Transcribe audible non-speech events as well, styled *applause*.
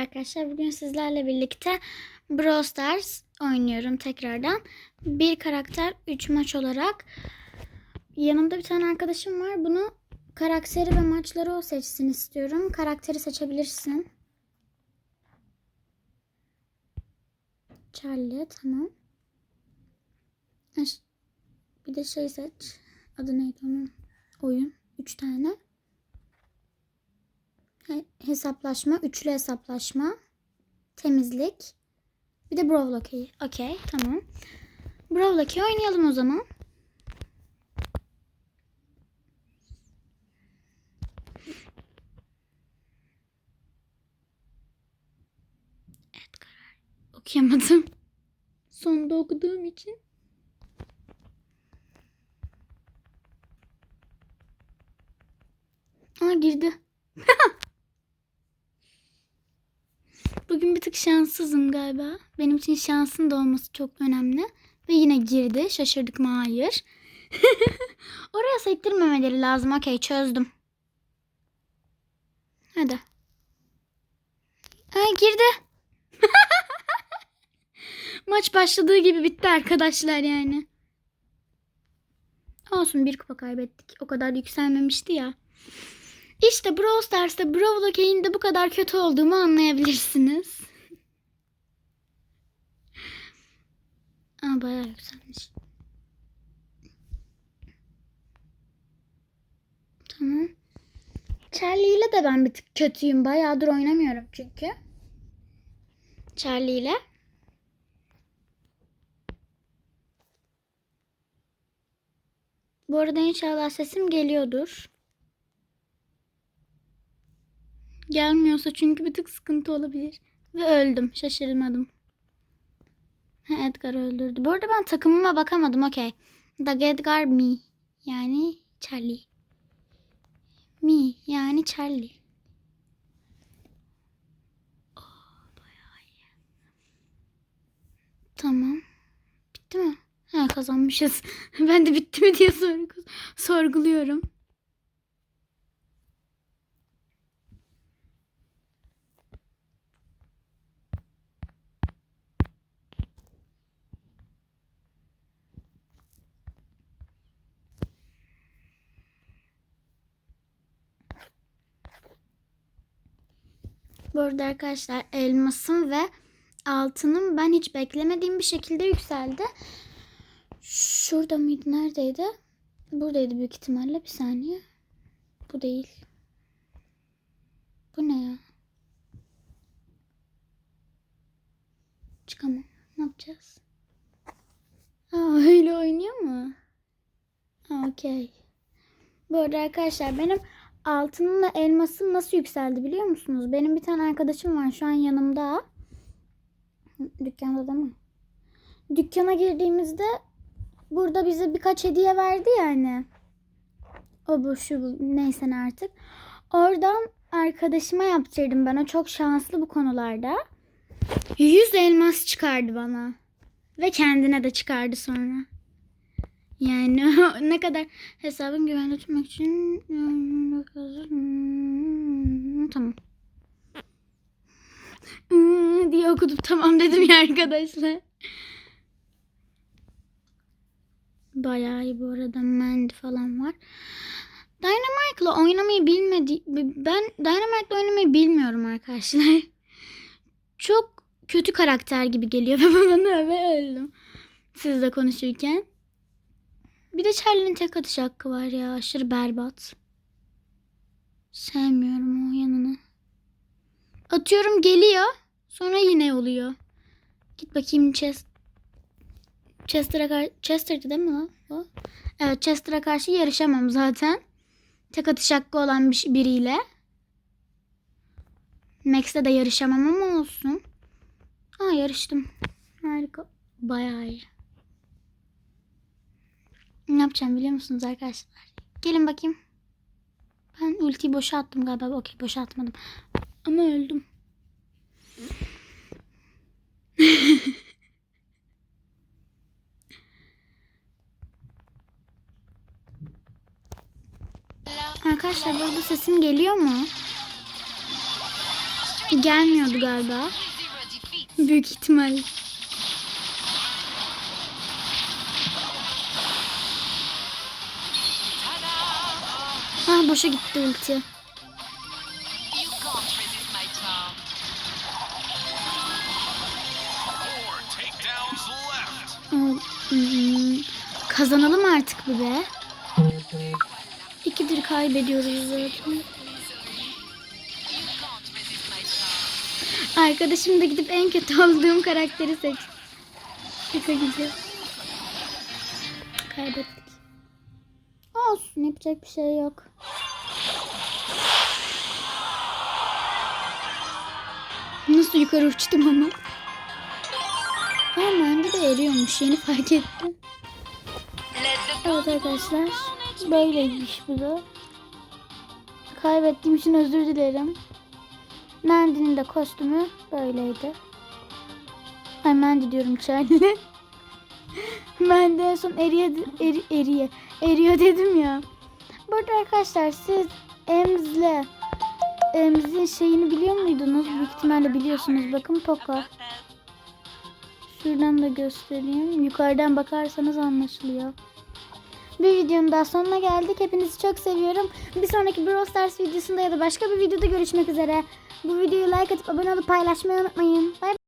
arkadaşlar. Bugün sizlerle birlikte Brawl Stars oynuyorum tekrardan. Bir karakter 3 maç olarak. Yanımda bir tane arkadaşım var. Bunu karakteri ve maçları o seçsin istiyorum. Karakteri seçebilirsin. Charlie tamam. Bir de şey seç. Adı neydi onun? Oyun. 3 tane. He- hesaplaşma, üçlü hesaplaşma, temizlik. Bir de Brawl Okey. Okey, tamam. Brawl Okey oynayalım o zaman. Evet karar. Okuyamadım. Sonunda okuduğum için. Aa girdi. *laughs* Bugün bir tık şanssızım galiba. Benim için şansın da olması çok önemli. Ve yine girdi. Şaşırdık mı? Hayır. *laughs* Oraya sektirmemeleri lazım. Okey çözdüm. Hadi. Aa, girdi. *laughs* Maç başladığı gibi bitti arkadaşlar yani. Olsun bir kupa kaybettik. O kadar yükselmemişti ya. İşte Brawl Stars'ta Brawl Okey'in de bu kadar kötü olduğumu anlayabilirsiniz. Aa bayağı yükselmiş. Tamam. Charlie ile de ben bir tık kötüyüm. Bayağıdır oynamıyorum çünkü. Charlie ile. Bu arada inşallah sesim geliyordur. Gelmiyorsa çünkü bir tık sıkıntı olabilir. Ve öldüm. Şaşırmadım. Edgar öldürdü. Bu arada ben takımıma bakamadım. Okey. Doug Edgar me. Yani Charlie. Me. Yani Charlie. Oh, bayağı iyi. Tamam. Bitti mi? Ha kazanmışız. *laughs* ben de bitti mi diye sorgu- sorguluyorum. Bu arada arkadaşlar elmasım ve altınım ben hiç beklemediğim bir şekilde yükseldi. Şurada mıydı? Neredeydi? Buradaydı büyük ihtimalle. Bir saniye. Bu değil. Bu ne ya? Çıkamam. Ne yapacağız? Aa öyle oynuyor mu? Okey. Bu arada arkadaşlar benim altınımla elmasım nasıl yükseldi biliyor musunuz? Benim bir tane arkadaşım var şu an yanımda. Dükkanda da mı? Dükkana girdiğimizde burada bize birkaç hediye verdi yani. O bu şu bu neyse ne artık. Oradan arkadaşıma yaptırdım ben. O çok şanslı bu konularda. 100 elmas çıkardı bana. Ve kendine de çıkardı sonra. Yani *laughs* ne kadar hesabın güvende tutmak için Hmm, tamam. Hmm, diye okudum tamam dedim ya arkadaşlar. Bayağı iyi bu arada Mandy falan var. Dynamite'la oynamayı bilmedi ben Dynamite'la oynamayı bilmiyorum arkadaşlar. *laughs* Çok kötü karakter gibi geliyor *laughs* bana ve öldüm. Sizle konuşurken. Bir de Charlie'nin tek atış hakkı var ya. Aşırı berbat. Sevmiyorum o yanını. Atıyorum geliyor. Sonra yine oluyor. Git bakayım Chest. Chester'a karşı... Chester'dı değil mi lan? O? Evet Chester'a karşı yarışamam zaten. Tek atış hakkı olan bir, biriyle. Max'te de yarışamam ama olsun. Aa yarıştım. Harika. Bayağı iyi. Ne yapacağım biliyor musunuz arkadaşlar? Gelin bakayım. Ben ultiyi boşa attım galiba. Okey boşa atmadım. Ama öldüm. *laughs* Arkadaşlar burada sesim geliyor mu? Gelmiyordu galiba. Büyük ihtimal. Boşa gitti ulti. Hmm, Kazanalım artık bir be. İkidir kaybediyoruz zaten. Arkadaşım da gidip en kötü olduğum karakteri seç. Şaka gibi. Kaybettik. Olsun yapacak bir şey yok. Nasıl yukarı uçtum ama. Ha bende de eriyormuş yeni fark ettim. Evet arkadaşlar böyleymiş bu da. Kaybettiğim için özür dilerim. Mandy'nin de kostümü böyleydi. Ay Mandy diyorum Charlie. *laughs* Mandy en son eriye, eri, eriye, eriyor dedim ya. Burada arkadaşlar siz Emz'le Emz'in şeyini biliyor muydunuz? Büyük ihtimalle biliyorsunuz. Bakın Poco. Şuradan da göstereyim. Yukarıdan bakarsanız anlaşılıyor. Bir videonun daha sonuna geldik. Hepinizi çok seviyorum. Bir sonraki Brawl Stars videosunda ya da başka bir videoda görüşmek üzere. Bu videoyu like atıp abone olup paylaşmayı unutmayın. Bay bay.